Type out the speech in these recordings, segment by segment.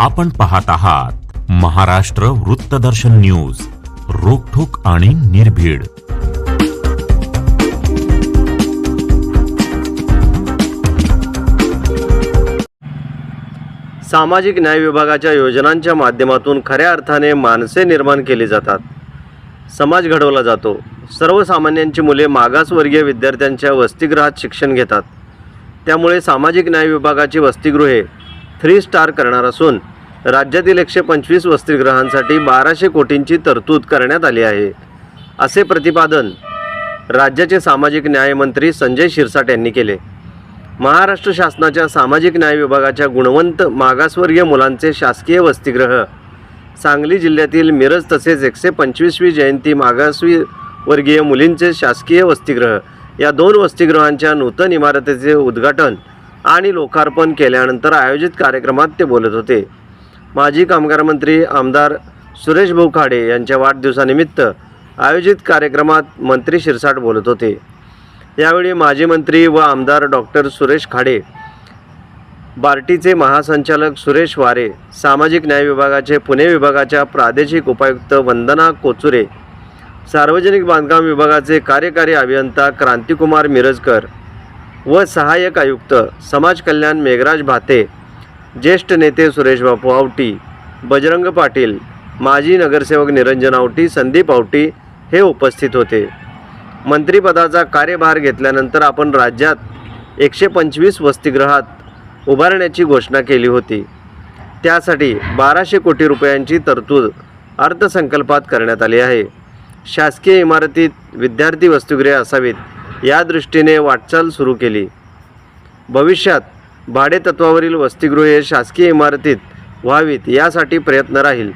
आपण पाहत आहात महाराष्ट्र वृत्तदर्शन न्यूज रोखोक आणि निर्भीड. सामाजिक न्याय विभागाच्या योजनांच्या माध्यमातून खऱ्या अर्थाने माणसे निर्माण केली जातात. समाज घडवला जातो. सर्वसामान्यांची मुले मागासवर्गीय विद्यार्थ्यांच्या वसतिगृहात शिक्षण घेतात. त्यामुळे सामाजिक न्याय विभागाची वसतिगृहे थ्री स्टार करणार असून राज्यातील एकशे पंचवीस वसतिगृहांसाठी बाराशे कोटींची तरतूद करण्यात आली आहे. असे प्रतिपादन राज्याचे सामाजिक न्यायमंत्री संजय शिरसाट यांनी केले. महाराष्ट्र शासनाच्या सामाजिक न्याय विभागाच्या गुणवंत मागासवर्गीय मुलांचे शासकीय वसतिगृह सांगली जिल्ह्यातील मिरज तसेच एकशे पंचवीसवी जयंती मागासवी वर्गीय मुलींचे शासकीय वसतिगृह या दोन वसतिगृहांच्या नूतन इमारतीचे उद्घाटन आणि लोकार्पण केल्यानंतर आयोजित कार्यक्रमात ते बोलत होते. माजी कामगार मंत्री आमदार सुरेश भाऊ खाडे यांच्या वाढदिवसानिमित्त आयोजित कार्यक्रमात मंत्री शिरसाट बोलत होते. यावेळी माजी मंत्री व आमदार डॉक्टर सुरेश खाडे बार्टीचे महासंचालक सुरेश वारे सामाजिक न्याय विभागाचे पुणे विभागाच्या प्रादेशिक उपायुक्त वंदना कोचुरे सार्वजनिक बांधकाम विभागाचे कार्यकारी अभियंता क्रांतिकुमार मिरजकर व सहाय्यक आयुक्त समाज कल्याण मेघराज भाते ज्येष्ठ नेते सुरेश बापू आवटी बजरंग पाटील माजी नगरसेवक निरंजन आवटी संदीप आवटी हे उपस्थित होते. मंत्रिपदाचा कार्यभार घेतल्यानंतर आपण राज्यात एकशे पंचवीस वसतिगृहात उभारण्याची घोषणा केली होती. त्यासाठी बाराशे कोटी रुपयांची तरतूद अर्थसंकल्पात करण्यात आली आहे. शासकीय इमारतीत विद्यार्थी वसतिगृहे असावीत या दृष्टीने वाटचाल सुरू केली. भविष्यात भाडेतत्वावरील वसतिगृहे शासकीय इमारतीत व्हावीत यासाठी प्रयत्न राहील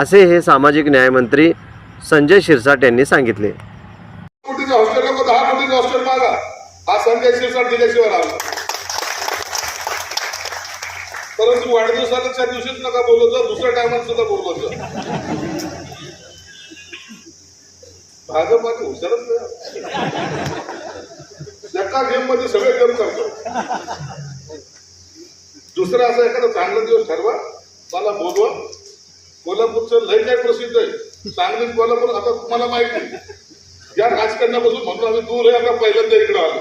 असे हे सामाजिक न्यायमंत्री संजय शिरसाट यांनी सांगितले. हॉस्टेल नको दहा कोटीचं हॉस्टेल मागा. हा संजय शिरसाट दिल्याशिवाय राहिला परंतु वाढदिवसाच्या दिवशीच नका बोलत जा दुसऱ्या टायमात सुद्धा बोलत जा भाजपाने हुशारच नाही. एका गेममध्ये सगळे गेम करतो दुसरा असं एखादा चांगला दिवस ठरवा मला बोलवा. कोल्हापूरचं लय काय प्रसिद्ध आहे. सांगली कोल्हापूर आता तुम्हाला माहीत नाही या राजकारणापासून म्हणून आम्ही दूर आहे आता पहिल्यांदा इकडे आलो.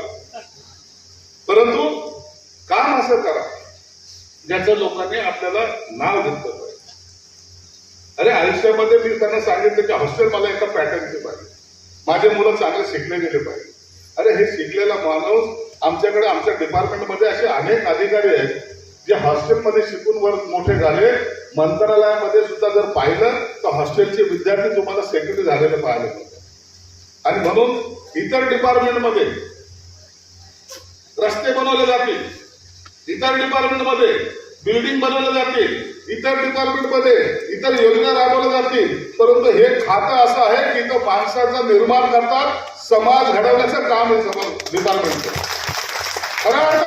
परंतु काम असं करा ज्याचं लोकांनी आपल्याला नाव घेतलं पाहिजे. अरे आयुष्यामध्ये मी त्यांना सांगितलं की हॉस्टेल मला एका पॅटर्नचे पाहिजे. माझे मुलं चांगले शिकले गेले पाहिजे. अरे हे शिकलेला माणूस आमच्याकडे आमच्या डिपार्टमेंटमध्ये असे अनेक अधिकारी आहेत जे हॉस्टेलमध्ये शिकून वर मोठे झाले मंत्रालयामध्ये सुद्धा जर पाहिलं तर हॉस्टेलचे विद्यार्थी तुम्हाला सेक्रेटरी झालेले पाहायला मिळतात. आणि म्हणून इतर डिपार्टमेंटमध्ये रस्ते बनवले जातील. इतर डिपार्टमेंटमध्ये बिल्डिंग बनवले जातील. इतर डिपार्टमेंटमध्ये इतर योजना राबवल्या जातील. परंतु हे खातं असं आहे की तो माणसाचं निर्माण करतात समाज घडवण्याचं काम हे डिपार्टमेंटचं खरं